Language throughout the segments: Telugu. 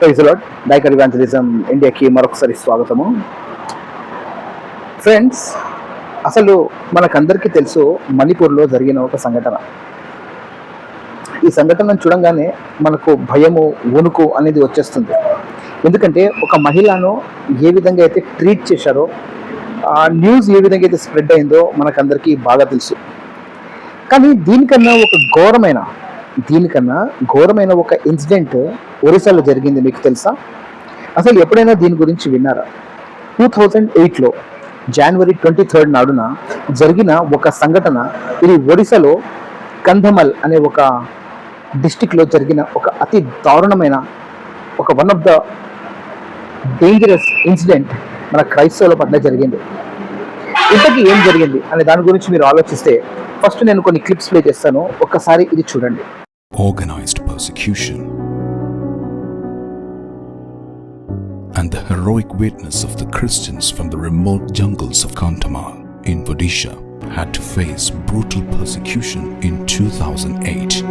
ప్రైజ్లాడ్ డైకర్ ఇవాంజలిజం ఇండియాకి మరొకసారి స్వాగతము. ఫ్రెండ్స్ అసలు మనకందరికీ తెలుసు మణిపూర్లో జరిగిన ఒక సంఘటన. ఈ సంఘటనను చూడంగానే మనకు భయము వణుకు అనేది వచ్చేస్తుంది. ఎందుకంటే ఒక మహిళను ఏ విధంగా అయితే ట్రీట్ చేశారో ఆ న్యూస్ ఏ విధంగా అయితే స్ప్రెడ్ అయిందో మనకందరికీ బాగా తెలుసు. కానీ దీనికన్నా ఒక ఘోరమైన దీనికన్నా ఘోరమైన ఒక ఇన్సిడెంట్ ఒరిస్సాలో జరిగింది మీకు తెలుసా? అసలు ఎప్పుడైనా దీని గురించి విన్నారా? టూ థౌజండ్ ఎయిట్లో జనవరి ట్వంటీ థర్డ్ నాడున జరిగిన ఒక సంఘటన ఇది ఒడిశాలో కంధమల్ అనే ఒక డిస్టిక్లో జరిగిన ఒక అతి దారుణమైన ఒక one of the dangerous incident మన క్రైస్తవుల పట్ల జరిగింది. ఇంతకీ ఏం జరిగింది అనే దాని గురించి మీరు ఆలోచిస్తే ఫస్ట్ నేను కొన్ని క్లిప్స్ ప్లే చేస్తాను. ఒక్కసారి ఇది చూడండి. Organized persecution. And the heroic witness of the Christians from the remote jungles of Kantamal in Odisha had to face brutal persecution in 2008.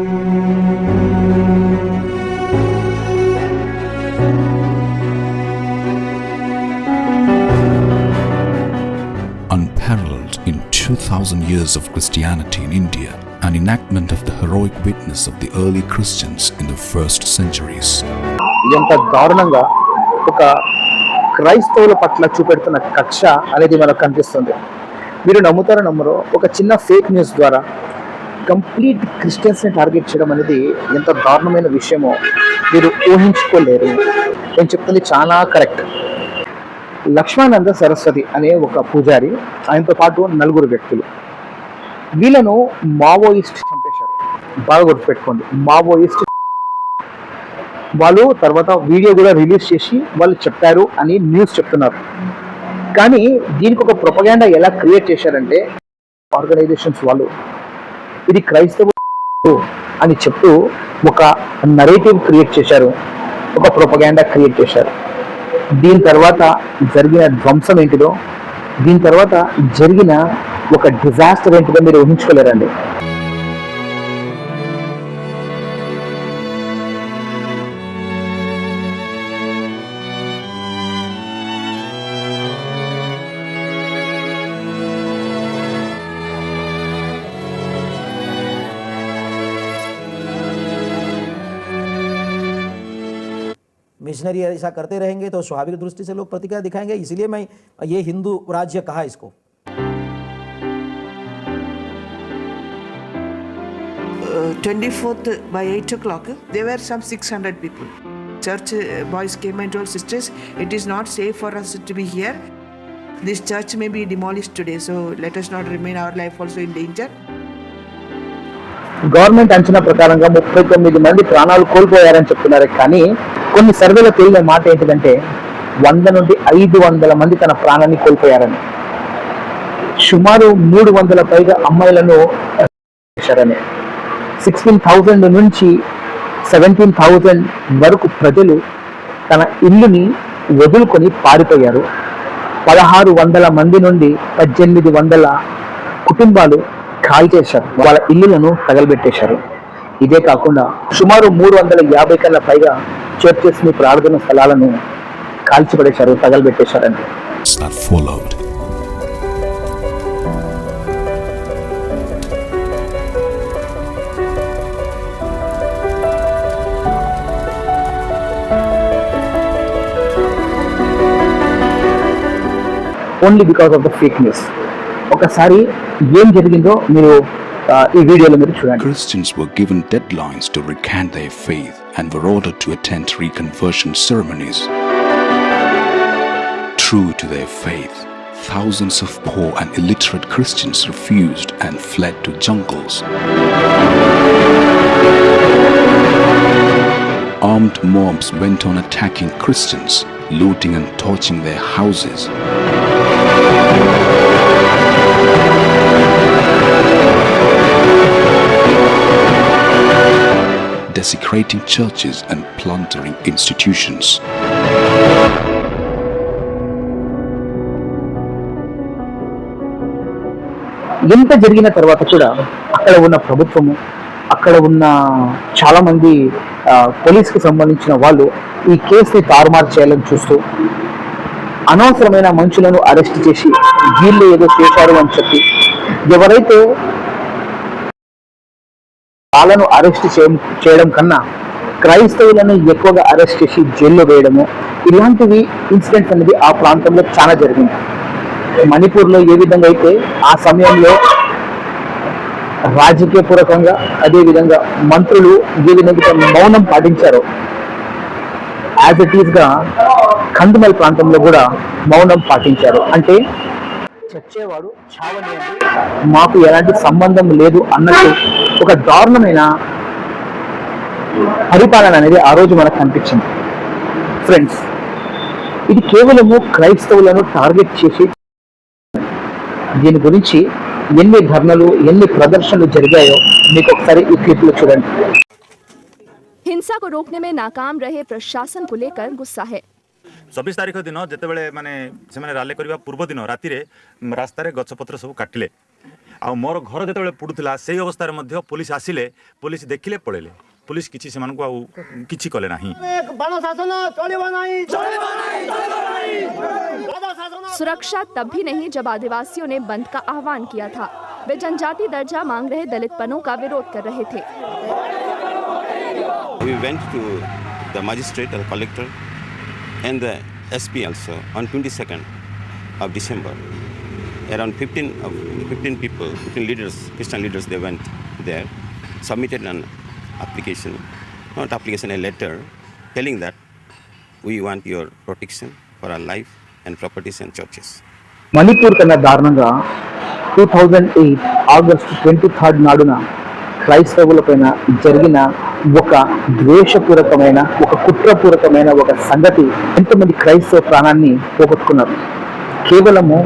Unparalleled in 2000 years of Christianity in India, an enactment of the heroic witness of the early Christians in the first centuries. ఎంత దారుణంగా ఒక క్రైస్తవుల పట్ల చూపెడుతున్న కక్ష అనేది మనకు కనిపిస్తుంది. మీరు నమ్ముతారో నమ్మరో ఒక చిన్న ఫేక్ న్యూస్ ద్వారా కంప్లీట్ క్రిస్టియన్స్ని టార్గెట్ చేయడం అనేది ఎంత దారుణమైన విషయమో మీరు ఊహించుకోలేరు. నేను చెప్తుంది చాలా కరెక్ట్ లక్ష్మానంద సరస్వతి అనే ఒక పూజారి ఆయనతో పాటు నలుగురు వ్యక్తులు. వీళ్ళను మావోయిస్ట్ చంపేశారు. బాగా గుర్తుపెట్టుకోండి మావోయిస్ట్ వాళ్ళు తర్వాత వీడియో కూడా రిలీజ్ చేసి వాళ్ళు చెప్పారు అని న్యూస్ చెప్తున్నారు. కానీ దీనికి ఒక ప్రొపగాండా ఎలా క్రియేట్ చేశారంటే ఆర్గనైజేషన్స్ వాళ్ళు ఇది క్రైస్తవ అని చెప్తూ ఒక నరేటివ్ క్రియేట్ చేశారు ఒక ప్రొపగాండా క్రియేట్ చేశారు. దీని తర్వాత జరిగిన ధ్వంసం ఏంటిదో దీని తర్వాత జరిగిన ఒక డిజాస్టర్ ఏంటిదో మీరు ఊహించుకోలేరండి मिशनरी ऐसा करते रहेंगे तो स्वाभाविक दृष्टि से लोग प्रतिक्रिया दिखाएंगे इसलिए मैं ये हिंदू राज्य कहा इसको Twenty fourth by eight o'clock there were some six hundred people church boys came and told sisters it is not safe for us to be here this church may be demolish today so let us not remain our life also in danger government అంచనా ప్రకారంగా ముప్పై తొమ్మిది మంది ప్రాణాలు కోల్పోయారని చెప్తున్నారు కానీ కొన్ని సర్వేలో తేలిన మాట ఏంటిదంటే వంద నుండి ఐదు వందల మంది తన ప్రాణాన్ని కోల్పోయారని సుమారు మూడు వందల పైగా అమ్మాయిలను చేశారని సిక్స్టీన్ థౌజండ్ నుంచి సెవెంటీన్ థౌజండ్ వరకు ప్రజలు తన ఇల్లుని వదులుకొని పారిపోయారు. పదహారు వందల మంది నుండి పద్దెనిమిది వందల కుటుంబాలు ఖాళీ చేశారు. వాళ్ళ ఇల్లులను తగలబెట్టేశారు. ఇదే కాకుండా సుమారు మూడు వందల యాభై కన్నా పైగా చర్చెస్ని ప్రార్థన స్థలాలను కాల్చిపడేశారు తగలబెట్టేశారండి. Only because of the fake news ఒకసారి ఏం జరిగిందో మీరు ఆ, ఈ వీడియోలో మీరు చూడండి Christians were given deadlines to recant their faith and were ordered to attend reconversion ceremonies. True to their faith, thousands of poor and illiterate Christians refused and fled to jungles. Armed mobs went on attacking Christians, looting and torching their houses. Desecrating churches and plundering institutions. ఇంత జరిగిన తర్వాత కూడా అక్కడ ఉన్న ప్రభుత్వము అక్కడ ఉన్న చాలా మంది ఆ, పోలీస్కి సంబంధించిన వాళ్ళు ఈ కేసుని తారుమారు చేయాలని చూస్తూ అనవసరమైన మనుషులను అరెస్ట్ చేసి వీళ్ళు ఏదో చేశారు అని చెప్పి ఎవరైతే వాళ్ళను అరెస్ట్ చేయడం కన్నా క్రైస్తవులను ఎక్కువగా అరెస్ట్ చేసి జైల్లో వేయడము ఇలాంటివి ఇన్సిడెంట్స్ అనేది ఆ ప్రాంతంలో చాలా జరిగింది. మణిపూర్లో ఏ విధంగా అయితే ఆ సమయంలో రాజకీయ పూర్వకంగా అదేవిధంగా మంత్రులు ఏ విధంగా మౌనం పాటించారో యాజ్ ఇట్ ఈస్గా కందుమల్ ప్రాంతంలో కూడా మౌనం పాటించారు. అంటే చచ్చేవాడు చావని మాకు ఎలాంటి సంబంధం లేదు అన్నట్టు ఒక దారుణమైన పరిపాలన అనేది ఆ రోజు మనకు కనిపించింది. ఫ్రెండ్స్ ఇది కేవలము క్రైస్తవులను టార్గెట్ చేసి దీని గురించి ఎన్ని ధర్నలు ఎన్ని ప్రదర్శనలు జరిగాయో మీకు ఒకసారి ఈ క్లిప్లో చూడండి. हिंसा को रोकने में नाकाम रहे प्रशासन को लेकर गुस्सा है চবিশ তারিখ দিন যেতবে মানে সে রালে করা পূর্ব দিন রাতে রাস্তায় গছপত্র সব কাটিলে ଆଉ ମୋର ଘର ଯେତେବେଳେ ପୋଡ଼ୁଥିଲା ସେଇ ଅବସ୍ଥାରେ ମଧ୍ୟ ପୋଲିସ ଆସିଲେ ପୋଲିସ ଦେଖିଲେ ପଳେଇଲେ ପୋଲିସ କିଛି ସେମାନଙ୍କୁ ଆଉ କିଛି କଲେ ନାହିଁ सुरक्षा तब भी नहीं जब आदिवासियों ने बंद का आह्वान किया था वे जनजाति दर्जा मांग रहे दलित पनों का विरोध कर रहे थे We went to the magistrate or collector and the SP also on 22nd of December. Around 15 of 15 people, 15 leaders, Christian leaders, they went there, submitted an application, not application, a letter, telling that we want your protection for our life and properties and churches. Manipur కన్నా దారుణంగా two thousand eight August twenty third నాడున క్రైస్తవుల పైన జరిగిన ఒక ద్వేషపూరకమైన ఒక కుట్రపూరకమైన ఒక సంగతి ఎంతమంది క్రైస్తవ ప్రాణాన్ని పోగొట్టుకున్నారు కేవలము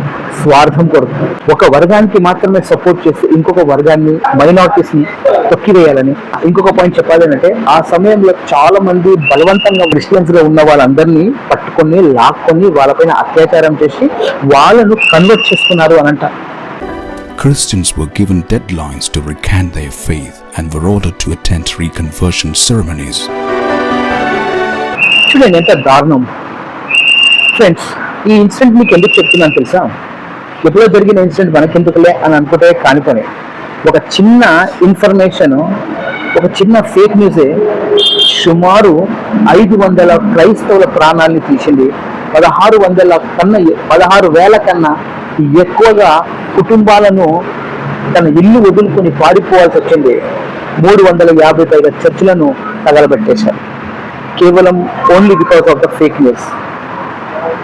స్వార్థం కొరకు. ఒక వర్గానికి మాత్రమే సపోర్ట్ చేసి ఇంకొక వర్గాన్ని మైనారిటీస్ని తొక్కివేయాలని. ఇంకొక పాయింట్ చెప్పాలి అంటే ఆ సమయంలో చాలా మంది బలవంతంగా క్రిస్టియన్స్గా ఉన్న వాళ్ళందరినీ పట్టుకొని లాక్కొని వాళ్ళపైన అత్యాచారం చేసి వాళ్ళను కన్వర్ట్ చేసుకున్నారు అని అంటారు Christians were given deadlines to recant their faith and were ordered to attend reconversion ceremonies. చూడండి ఎంత దారుణం. ఫ్రెండ్స్ ఈ ఇన్సిడెంట్ మీకు ఎందుకు చెప్తున్నాను తెలుసా? ఎప్పుడో జరిగిన ఇన్సిడెంట్ మనకెందుకులే అని అనుకుంటే కాని పని ఒక చిన్న ఇన్ఫర్మేషన్ ఒక చిన్న ఫేక్ న్యూసే సుమారు ఐదు వందల క్రైస్తవుల ప్రాణాలని తీసింది. పదహారు వందల కన్నా పదహారు వేల కన్నా ఎక్కువగా కుటుంబాలను తన ఇల్లు వదులుకొని పారిపోవాల్సి వచ్చింది. మూడు వందల యాభై పైగా చర్చలను తగలబెట్టేశారు. కేవలం only because of the fake news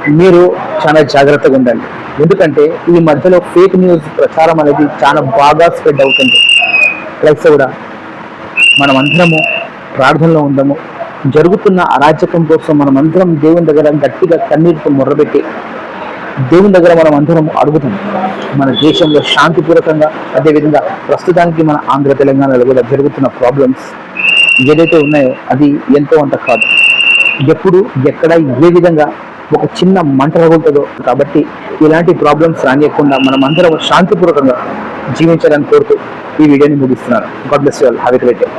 మీరు చాలా జాగ్రత్తగా ఉండాలి ఎందుకంటే ఈ మధ్యలో ఫేక్ న్యూస్ ప్రచారం అనేది చాలా బాగా స్ప్రెడ్ అవుతుంది. క్రైస్తవుడా మనం అందరము ప్రార్థనలో ఉందాము. జరుగుతున్న అరాచకం కోసం మనం అందరం దేవుని దగ్గర గట్టిగా కన్నీటితో మొర్రబెట్టి దేవుని దగ్గర మనం అందరం అడుగుతాం. మన దేశంలో శాంతిపూర్వకంగా అదేవిధంగా ప్రస్తుతానికి మన ఆంధ్ర తెలంగాణలో కూడా జరుగుతున్న ప్రాబ్లమ్స్ ఏదైతే ఉన్నాయో అది ఎంతో అంత కాదు. ఎప్పుడు ఎక్కడ ఏ విధంగా ఒక చిన్న మంట రగులుతుందో. కాబట్టి ఇలాంటి ప్రాబ్లమ్స్ రానియకుండా మనం అందరం శాంతిపూర్వకంగా జీవించాలని కోరుతూ ఈ వీడియోని ముగిస్తున్నాను. God bless you all have a great day